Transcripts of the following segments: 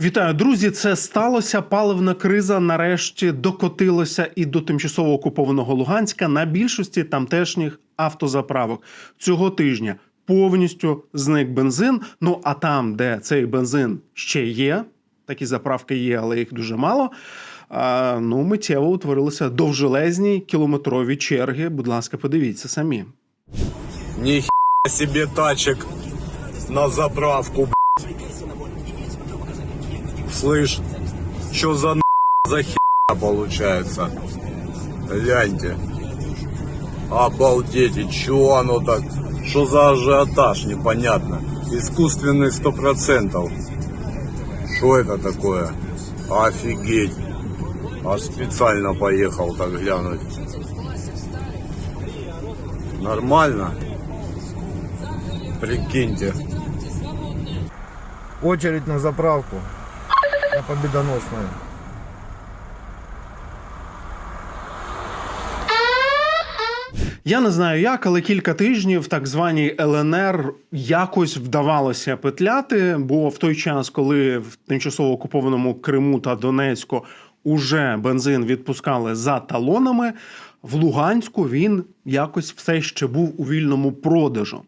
Вітаю, друзі! Це сталося. Паливна криза нарешті докотилася і до тимчасово окупованого Луганська на більшості тамтешніх автозаправок цього тижня. Повністю зник бензин. Ну а там, де цей бензин ще є, такі заправки є, але їх дуже мало. А, ну, миттєво утворилися довжелезні кілометрові черги. Будь ласка, подивіться самі. Ни себе тачек на заправку. Слышь, что за за херня получается? Гляньте. Обалдеть, и чё оно так? Что за ажиотаж, непонятно. Искусственный сто процентов. Что это такое? Офигеть. Аж специально поехал так глянуть. Нормально? Прикиньте. Очередь на заправку. На победоносную. Я не знаю як, але кілька тижнів так званій ЛНР якось вдавалося петляти. Бо в той час, коли в тимчасово окупованому Криму та Донецьку уже бензин відпускали за талонами, в Луганську він якось все ще був у вільному продажу.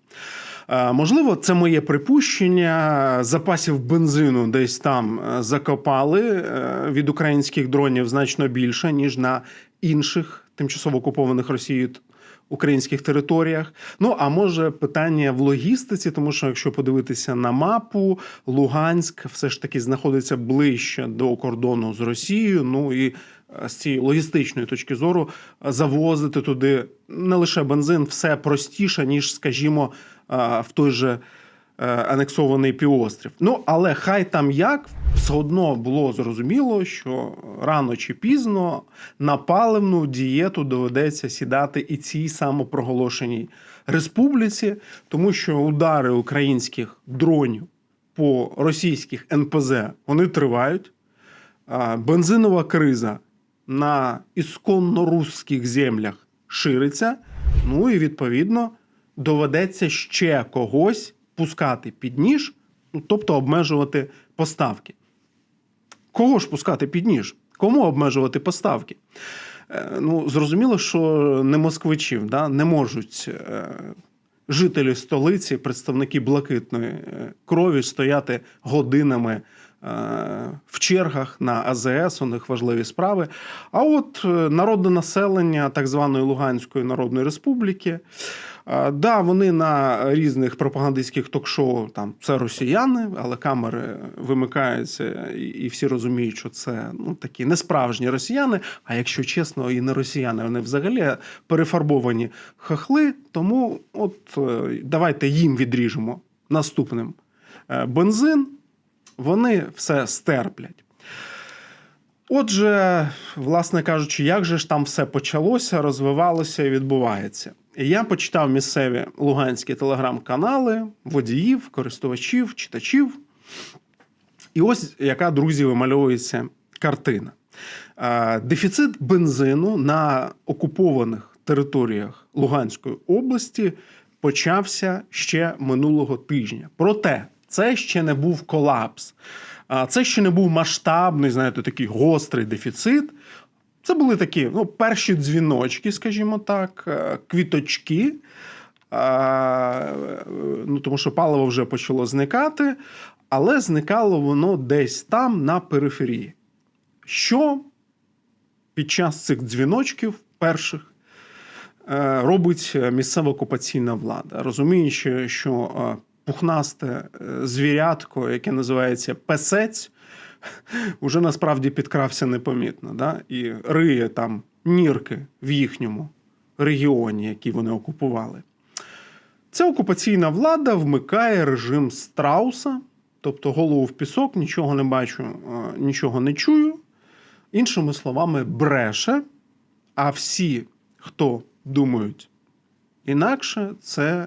Е, Можливо, це моє припущення. Запасів бензину десь там е, закопали е, від українських дронів значно більше, ніж на інших тимчасово окупованих Росією українських територіях. Ну а може питання в логістиці, тому що якщо подивитися на мапу, Луганськ все ж таки знаходиться ближче до кордону з Росією. Ну і з цієї логістичної точки зору завозити туди не лише бензин, все простіше, ніж, скажімо, в той же е, анексований півострів. Ну але хай там як все одно було зрозуміло, що рано чи пізно на паливну дієту доведеться сідати і цій самопроголошеній республіці, тому що удари українських дронів по російських НПЗ вони тривають. Бензинова криза на ісконно русських землях шириться. Ну і відповідно доведеться ще когось пускати під ніж, ну тобто обмежувати поставки. Кого ж пускати під ніж? Кому обмежувати поставки? Е, Ну, зрозуміло, що не москвичів да, не можуть е, жителі столиці, представники блакитної е, крові стояти годинами в чергах на АЗС, у них важливі справи. А от народне населення так званої Луганської Народної Республіки. Е, Да, вони на різних пропагандистських ток-шоу там це росіяни, але камери вимикаються, і- всі розуміють, що це ну такі несправжні росіяни. А якщо чесно, і не росіяни, вони взагалі перефарбовані хахли. Тому от е, давайте їм відріжемо наступним е, бензин. Вони все стерплять. Отже, власне кажучи, як же ж там все почалося, розвивалося і відбувається. Я почитав місцеві луганські телеграм-канали, водіїв, користувачів, читачів. І ось яка, друзі, вимальовується картина. Дефіцит бензину на окупованих територіях Луганської області почався ще минулого тижня. Проте це ще не був колапс. Це ще не був масштабний, знаєте, такий гострий дефіцит. Це були такі ну, перші дзвіночки, скажімо так, е, квіточки. Ну, тому що паливо вже почало зникати, але зникало воно десь там на периферії. Що під час цих дзвіночків перших е, робить місцева окупаційна влада, розуміючи, що е, пухнасте е, звірятко, яке називається песець, уже насправді підкрався непомітно, да? і риє там нірки в їхньому регіоні, який вони окупували. Ця окупаційна влада вмикає режим страуса, тобто голову в пісок, нічого не бачу, е, нічого не чую. Іншими словами, бреше. А всі, хто думають інакше, це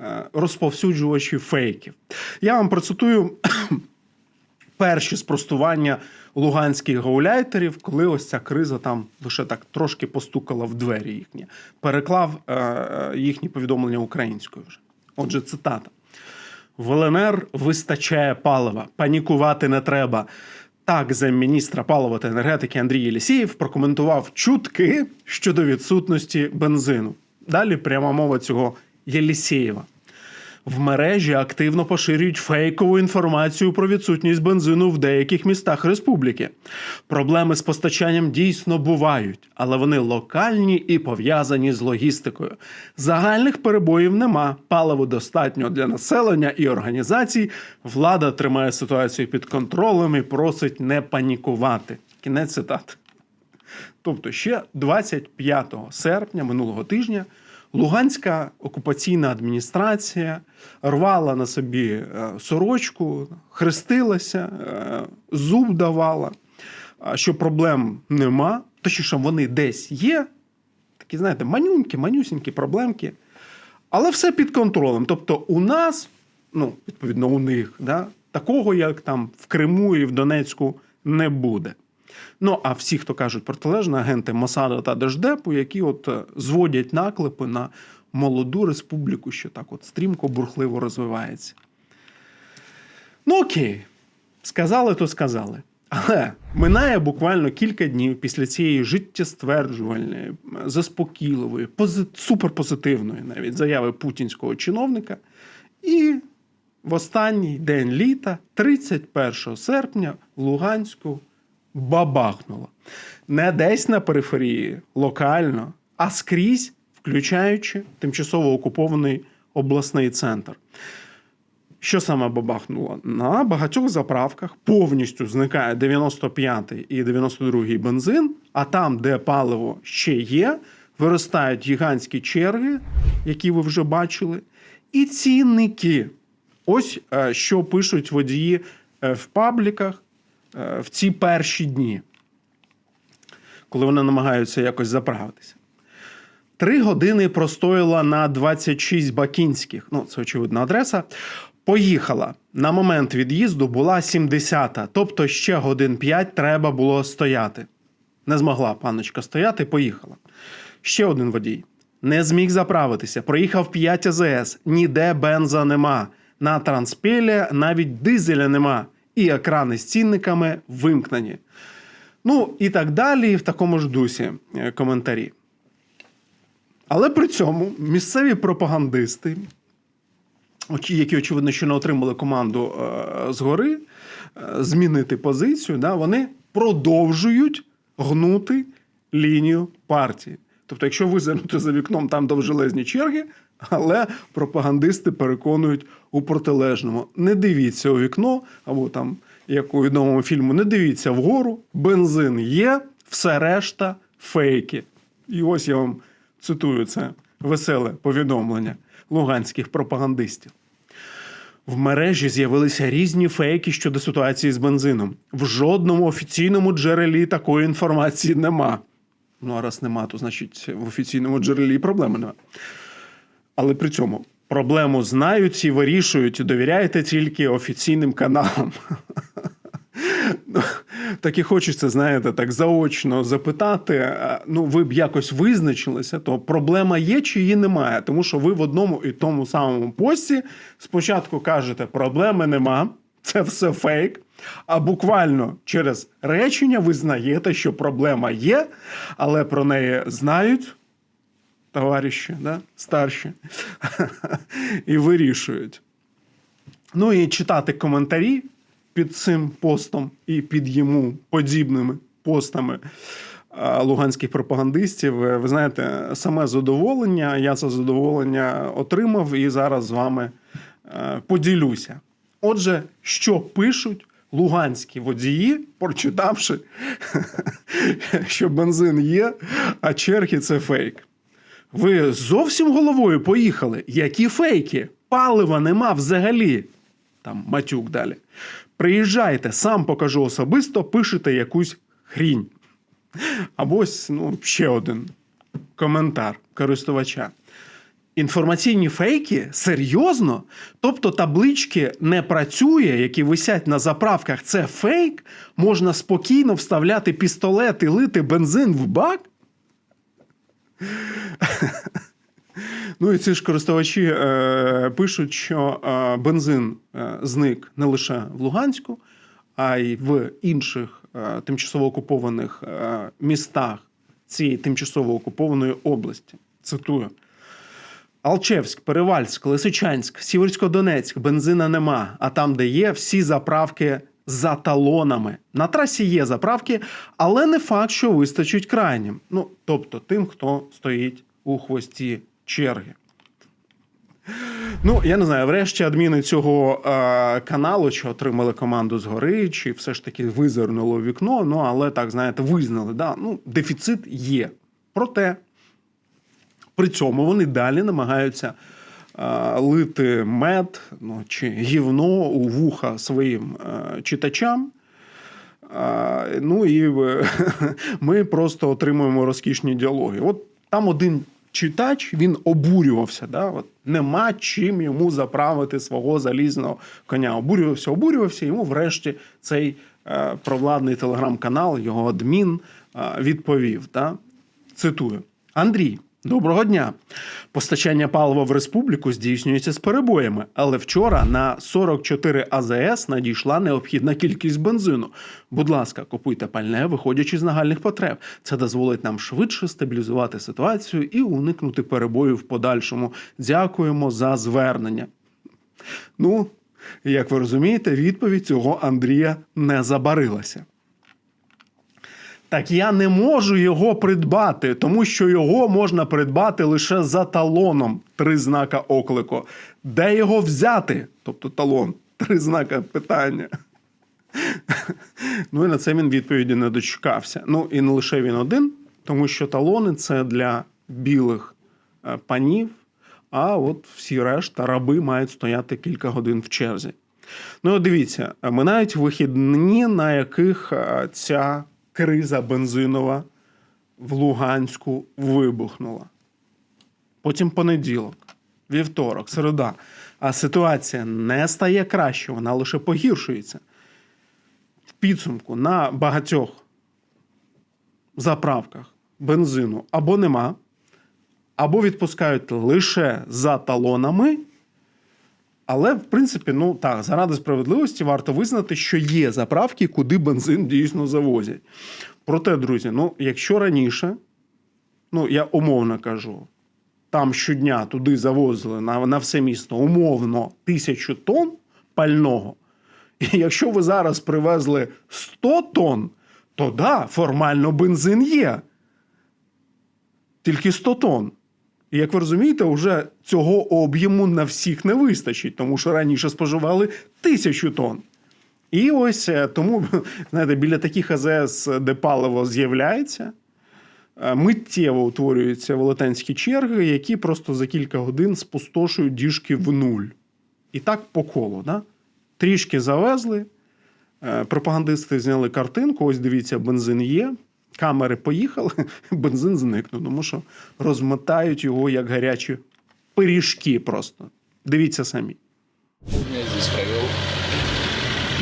е, розповсюджувачі фейків. Я вам процитую перші спростування луганських гауляйтерів, коли ось ця криза там лише так трошки постукала в двері їхні. Переклав е, е, їхні повідомлення українською вже. Отже, цитата. В ЛНР вистачає палива, панікувати не треба. Так, замміністра палива та енергетики Андрій Єлісєєв прокоментував чутки щодо відсутності бензину. Далі пряма мова цього Єлісєєва. В мережі активно поширюють фейкову інформацію про відсутність бензину в деяких містах республіки. Проблеми з постачанням дійсно бувають, але вони локальні і пов'язані з логістикою. Загальних перебоїв нема. Паливу достатньо для населення і організацій. Влада тримає ситуацію під контролем і просить не панікувати. Кінець цитати. Тобто ще 25 серпня минулого тижня Луганська окупаційна адміністрація рвала на собі е, сорочку, хрестилася, е, зуб давала, що проблем нема. Точніше, вони десь є. Такі, знаєте, манюнькі, манюсінькі проблемки. Але все під контролем. Тобто, у нас, ну, відповідно, у них, да, такого, як там в Криму і в Донецьку, не буде. Ну, а всі, хто кажуть протилежно, агенти Мосада та Держдепу, які от е, зводять наклепи на молоду республіку, що так от стрімко, бурхливо розвивається. Ну, окей, сказали, то сказали. Але минає буквально кілька днів після цієї життєстверджувальної, заспокійливої, пози- суперпозитивної навіть заяви путінського чиновника. І в останній день літа, 31 серпня, в Луганську бабахнуло. Не десь на периферії, локально, а скрізь, включаючи тимчасово окупований обласний центр. Що саме бабахнуло? На багатьох заправках повністю зникає 95-й і 92-й бензин, а там, де паливо ще є, виростають гігантські черги, які ви вже бачили, і цінники. Ось е, що пишуть водії е, в пабліках в ці перші дні, коли вони намагаються якось заправитися. Три години простояла на 26 бакінських. Ну, це очевидна адреса. Поїхала. На момент від'їзду була 70-та, тобто ще годин 5 треба було стояти. Не змогла паночка стояти, поїхала. Ще один водій. Не зміг заправитися. Проїхав 5 АЗС. Ніде бенза нема. На транспілі навіть дизеля нема. І екрани з цінниками вимкнені. Ну і так далі, в такому ж дусі е, коментарі. Але при цьому місцеві пропагандисти, які, очевидно, ще не отримали команду е, згори е, змінити позицію, да, вони продовжують гнути лінію партії. Тобто, якщо визирнути за вікном, там довжелезні черги, але пропагандисти переконують у протилежному. Не дивіться у вікно, або там, як у відомому фільму, не дивіться вгору, бензин є, все решта фейки. І ось я вам цитую це веселе повідомлення луганських пропагандистів. В мережі з'явилися різні фейки щодо ситуації з бензином. В жодному офіційному джерелі такої інформації нема. Ну, а раз нема, то значить в офіційному джерелі проблеми нема. Але при цьому проблему знають і вирішують, довіряєте тільки офіційним каналам. Ну, Так і хочеться, знаєте, так заочно запитати. Ну, ви б якось визначилися, то проблема є чи її немає. Тому що ви в одному і тому самому пості спочатку кажете, проблеми нема, це все фейк. А буквально через речення визнаєте, що проблема є, але про неї знають товариші, да? старші, і вирішують. Ну і читати коментарі під цим постом і під йому подібними постами луганських пропагандистів. е, Ви знаєте, саме задоволення. Я це задоволення отримав і зараз з вами е, поділюся. Отже, що пишуть луганські водії, прочитавши, що бензин є, а черги це фейк. Ви зовсім головою поїхали. Які фейки? Палива нема взагалі. Там матюк далі. Приїжджайте, сам покажу особисто, пишете якусь хрінь. Або ось ну, ще один коментар користувача. Інформаційні фейки? Серйозно? Тобто таблички не працює, які висять на заправках, це фейк? Можна спокійно вставляти пістолет і лити бензин в бак? Ну і ці ж користувачі е, пишуть, що е, бензин е, зник не лише в Луганську, а й в інших е, тимчасово окупованих е, містах цієї тимчасово окупованої області. Цитую. Алчевськ, Перевальськ, Лисичанськ, Сіверсько-Донецьк, бензина нема. А там, де є, всі заправки за талонами. На трасі є заправки, але не факт, що вистачить крайнім. Ну, тобто тим, хто стоїть у хвості черги. Ну, я не знаю, врешті адміни цього е, каналу, чи отримали команду згори, чи все ж таки визирнули у вікно. Ну, але так, знаєте, визнали, да, ну, дефіцит є. Проте при цьому вони далі намагаються лити мед ну, чи гівно у вуха своїм е, читачам. Е, ну і е, ми просто отримуємо розкішні діалоги. От там один читач він обурювався. Да? От, нема чим йому заправити свого залізного коня. Обурювався, обурювався. Йому врешті цей е, провладний телеграм-канал, його адмін, е, відповів. Да? Цитую: Андрій. Доброго дня. Постачання палива в республіку здійснюється з перебоями, але вчора на 44 АЗС надійшла необхідна кількість бензину. Будь ласка, купуйте пальне, виходячи з нагальних потреб. Це дозволить нам швидше стабілізувати ситуацію і уникнути перебоїв в подальшому. Дякуємо за звернення. Ну, як ви розумієте, відповідь цього Андрія не забарилася. Так я не можу його придбати, тому що його можна придбати лише за талоном. Три знака оклику. Де його взяти? Тобто талон, три знака питання. Ну і на це він відповіді не дочекався. Ну і не лише він один, тому що талони це для білих е, панів, а от всі решта раби мають стояти кілька годин в черзі. Ну, дивіться, минають вихідні, на яких е, ця криза бензинова в Луганську вибухнула. Потім понеділок, вівторок, середа. А ситуація не стає краще, вона лише погіршується. В підсумку на багатьох заправках бензину або нема, або відпускають лише за талонами. Але, в принципі, ну так, заради справедливості варто визнати, що є заправки, куди бензин дійсно завозять. Проте, друзі, ну, якщо раніше, ну я умовно кажу, там щодня туди завозили на, на все місто умовно тисячу тонн пального. І якщо ви зараз привезли 100 тонн, то да, формально бензин є. Тільки 100 тонн. Як ви розумієте, вже цього об'єму на всіх не вистачить, тому що раніше споживали тисячу тонн. І ось е, тому, знаєте, біля таких АЗС, де паливо з'являється, е, миттєво утворюються велетенські черги, які просто за кілька годин спустошують діжки в нуль. І так по колу. Да? Трішки завезли, е, пропагандисти зняли картинку. Ось дивіться, бензин є. Камери поїхали, бензин зникнув, тому що розмотають його як гарячі пиріжки просто. Дивіться самі. Я здесь провел.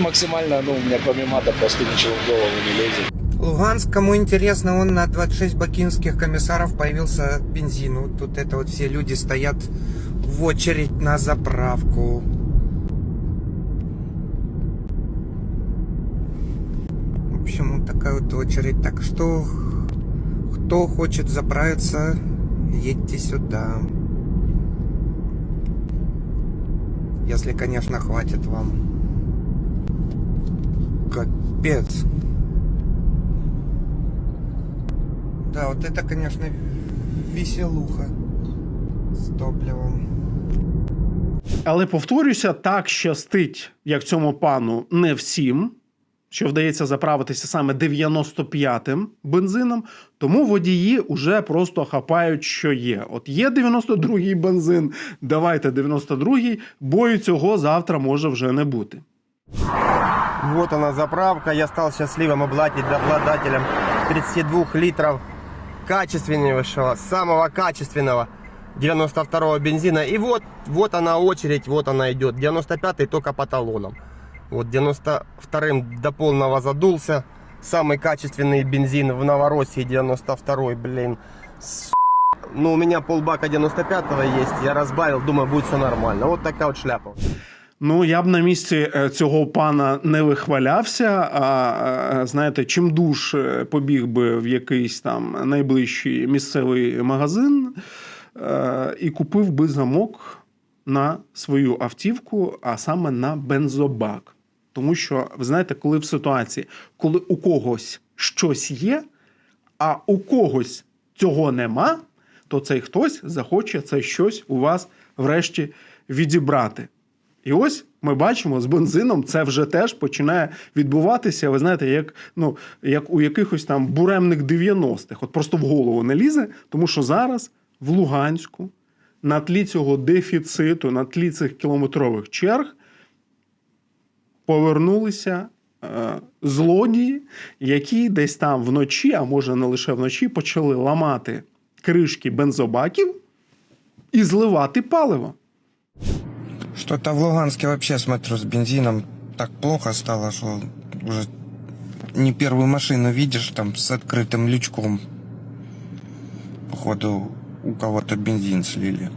Максимально, ну, у меня кроме мата просто ничего в голову не лезет. Луганск, кому интересно, он на 26 бакинских комиссаров появился бензин. Вот тут это вот все люди стоят в очередь на заправку. В общем, вот такая вот очередь. Так что, кто хочет заправиться, едьте сюда. Если, конечно, хватит вам. Капец. Да, вот это, конечно, веселуха с топливом. Але повторюся, так щастить, як цьому пану, не всім, що вдається заправитися саме 95-м бензином, тому водії вже просто хапають, що є. От є 92-й бензин, давайте 92-й, бо і цього завтра може вже не бути. Вот она заправка. Я стал счастливым обладателем 32 литров качественнейшего, самого качественного 92-го бензина. И вот, вот она очередь, вот она идет. 95-й только по талонам. Вот 92-м до полного задулся. Самый качественный бензин в Новороссии 92-й, блин. С- Ну, у меня полбака 95-го есть, я разбавил, думаю, будет все нормально. Вот такая вот шляпа. Ну, я б на місці е, цього пана не вихвалявся. А е, знаєте, чим душ е, побіг би в якийсь там найближчий місцевий магазин і купив би замок на свою автівку, а саме на бензобак. Тому що, ви знаєте, коли в ситуації, коли у когось щось є, а у когось цього нема, то цей хтось захоче це щось у вас врешті відібрати. І ось ми бачимо, з бензином це вже теж починає відбуватися. Ви знаєте, як, ну, як у якихось там буремних 90-х. От просто в голову не лізе, тому що зараз в Луганську на тлі цього дефіциту, на тлі цих кілометрових черг повернулися е, злодії, які десь там вночі, а може не лише вночі, почали ламати кришки бензобаків і зливати паливо. Что-то в Луганске вообще, смотрю, с бензином так плохо стало, что уже не первую машину видишь там с открытым лючком. Походу, у кого-то бензин слили.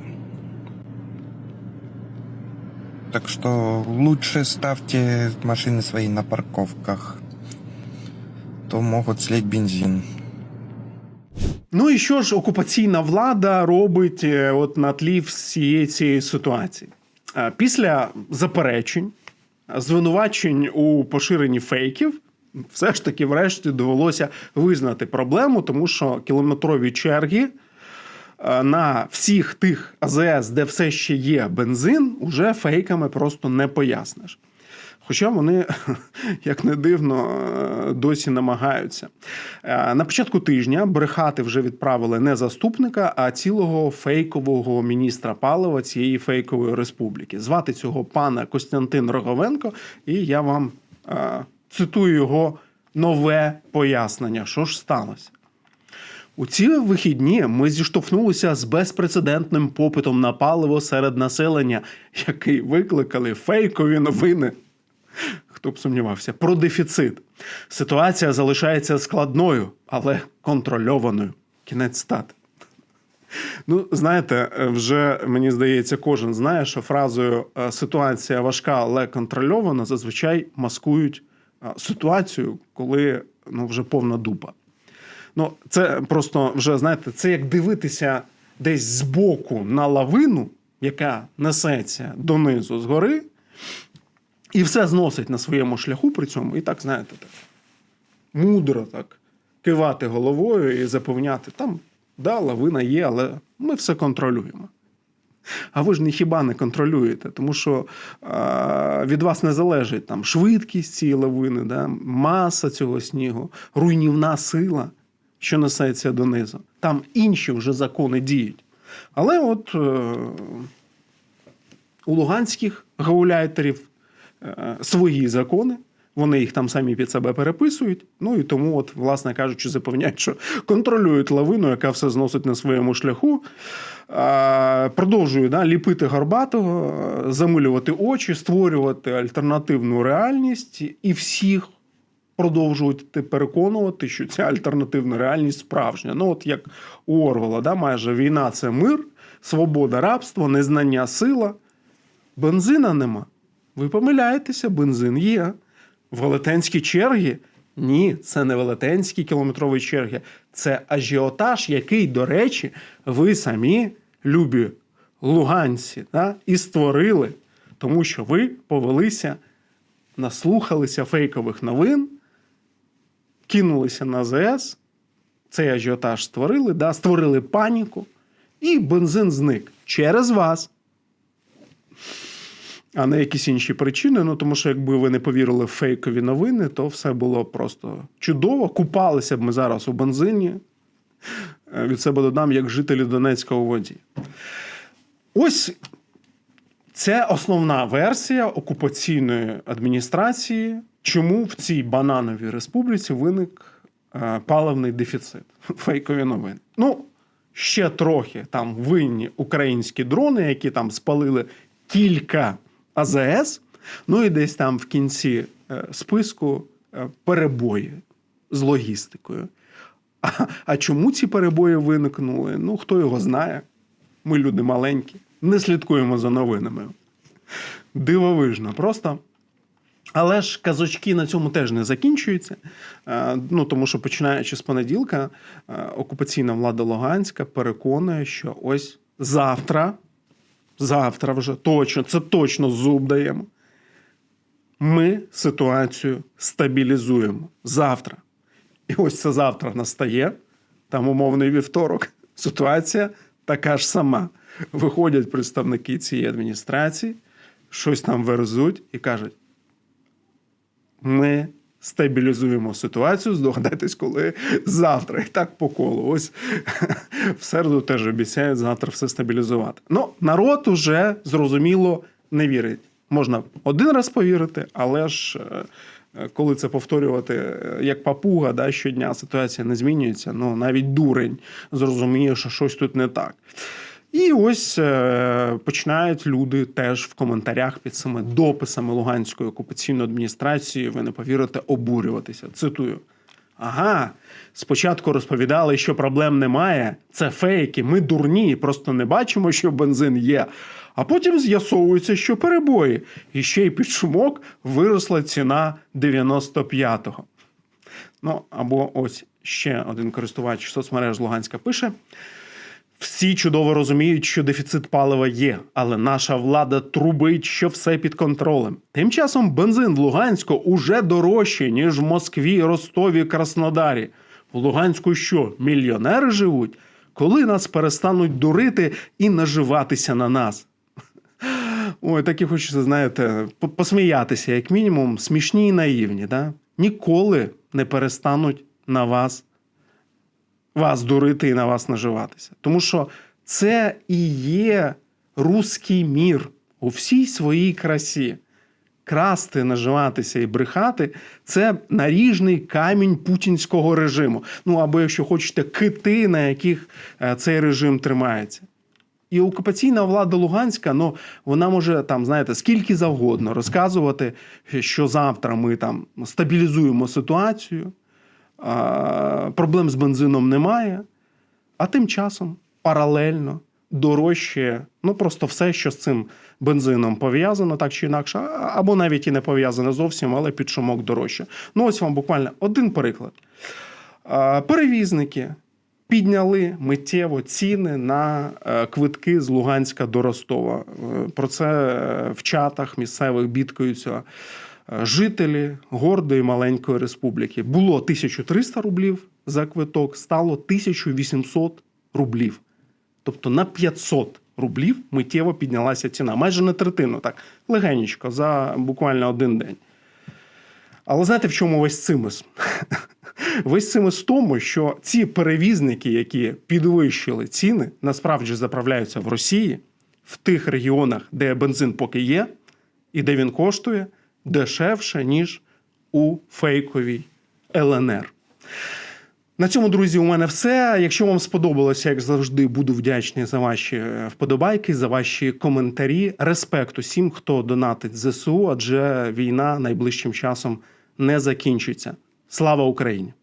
Так что лучше ставьте машины свои на парковках. То могут слить бензин. Ну і що ж окупаційна влада робить е, от на тлі всієї цієї ситуації? Після заперечень, звинувачень у поширенні фейків, все ж таки, врешті, довелося визнати проблему, тому що кілометрові черги на всіх тих АЗС, де все ще є бензин, уже фейками просто не поясниш. Хоча вони, як не дивно, е, досі намагаються. Е, На початку тижня брехати вже відправили не заступника, а цілого фейкового міністра палива цієї фейкової республіки. Звати цього пана Костянтин Роговенко, і я вам е, цитую його нове пояснення, що ж сталося. У ці вихідні ми зіштовхнулися з безпрецедентним попитом на паливо серед населення, який викликали фейкові новини. Хто б сумнівався, про дефіцит. Ситуація залишається складною, але контрольованою. Кінець стати. Ну, знаєте, вже мені здається, кожен знає, що фразою е, ситуація важка, але контрольована зазвичай маскують е, ситуацію, коли ну, вже повна дупа. Ну, це просто вже знаєте, це як дивитися десь збоку на лавину, яка несеться донизу згори, і все зносить на своєму шляху при цьому, і так, знаєте, так мудро так кивати головою і запевняти, там, да, лавина є, але ми все контролюємо. А ви ж не хіба не контролюєте, тому що а, від вас не залежить там швидкість цієї лавини, да, маса цього снігу, руйнівна сила, що несеться донизу. Там інші вже закони діють. Але от е, у луганських гауляйтерів е, свої закони. Вони їх там самі під себе переписують. Ну і тому, от, власне кажучи, запевняють, що контролюють лавину, яка все зносить на своєму шляху. А, продовжують да, ліпити горбатого, е, замилювати очі, створювати альтернативну реальність і всіх продовжують переконувати, що ця альтернативна реальність справжня. Ну, от як у Орвела, да, майже війна це мир, свобода, рабство, незнання, сила. Бензина нема. Ви помиляєтеся, бензин є. Велетенські черги? Ні, це не велетенські кілометрові черги. Це ажіотаж, який, до речі, ви самі, любі луганці, да, і створили, тому що ви повелися, наслухалися фейкових новин, кинулися на ЗС, цей ажіотаж створили, да, створили паніку, і бензин зник через вас а не якісь інші причини. Ну тому що якби ви не повірили в фейкові новини, то все було просто чудово. Купалися б ми зараз у бензині. Е, Від себе додам, як жителі Донецька у воді. Ось це основна версія окупаційної адміністрації, чому в цій банановій республіці виник е, паливний дефіцит. Фейкові новини. Ну, ще трохи там винні українські дрони, які там спалили кілька АЗС. Ну і десь там в кінці е, списку е, перебої з логістикою. А, а чому ці перебої виникнули? Ну, хто його знає? Ми люди маленькі, не слідкуємо за новинами. Дивовижно, просто. Але ж казочки на цьому теж не закінчуються. Е, Ну, тому що починаючи з понеділка, е, окупаційна влада Луганська переконує, що ось завтра, завтра вже точно, це точно зуб даємо. Ми ситуацію стабілізуємо завтра. І ось це завтра настає, там умовний вівторок. Ситуація така ж сама. Виходять представники цієї адміністрації, щось там верзуть і кажуть: ми стабілізуємо ситуацію. Здогадайтесь, коли завтра. І так по колу. Ось в середу теж обіцяють завтра все стабілізувати. Ну, народ уже зрозуміло не вірить. Можна один раз повірити, але ж е, коли це повторювати е, як папуга, да, щодня ситуація не змінюється. Ну навіть дурень зрозуміє, що щось тут не так. І ось е, починають люди теж в коментарях під цими дописами Луганської окупаційної адміністрації, ви не повірите, обурюватися. Цитую. Ага, спочатку розповідали, що проблем немає. Це фейки, ми дурні, просто не бачимо, що бензин є. А потім з'ясовується, що перебої. І ще й під шумок виросла ціна 95-го. Ну, або ось ще один користувач соцмереж Луганська пише. Всі чудово розуміють, що дефіцит палива є, але наша влада трубить, що все під контролем. Тим часом бензин в Луганську уже дорожче, ніж в Москві, Ростові, Краснодарі. В Луганську що, мільйонери живуть? Коли нас перестануть дурити і наживатися на нас? Ой, так і хочеться, знаєте, посміятися, як мінімум, смішні і наївні, да? Ніколи не перестануть на вас вас дурити і на вас наживатися. Тому що це і є руський мір у всій своїй красі. Красти, наживатися і брехати це наріжний камінь путінського режиму. Ну або, якщо хочете, кити, на яких е, цей режим тримається. І окупаційна влада Луганська, ну вона може там, знаєте, скільки завгодно розказувати, що завтра ми там стабілізуємо ситуацію, проблем з бензином немає. А тим часом паралельно дорожче, ну просто все, що з цим бензином пов'язано, так чи інакше, або навіть і не пов'язане зовсім, але під шумок дорожче. Ну, ось вам буквально один приклад. Перевізники підняли миттєво ціни на е, квитки з Луганська до Ростова. Е, Про це е, в чатах місцевих бідкаються жителі гордої маленької республіки. Було 1300 рублів за квиток, стало 1800 рублів. Тобто на 500 рублів миттєво піднялася ціна. Майже на третину, так, легенечко, за буквально один день. Але знаєте, в чому весь цимис? Весь цимис в тому, що ці перевізники, які підвищили ціни, насправді заправляються в Росії, в тих регіонах, де бензин поки є, і де він коштує дешевше, ніж у фейковій ЛНР. На цьому, друзі, у мене все. Якщо вам сподобалося, як завжди, буду вдячний за ваші е, вподобайки, за ваші коментарі. Респект усім, хто донатить ЗСУ, адже війна найближчим часом не закінчиться. Слава Україні!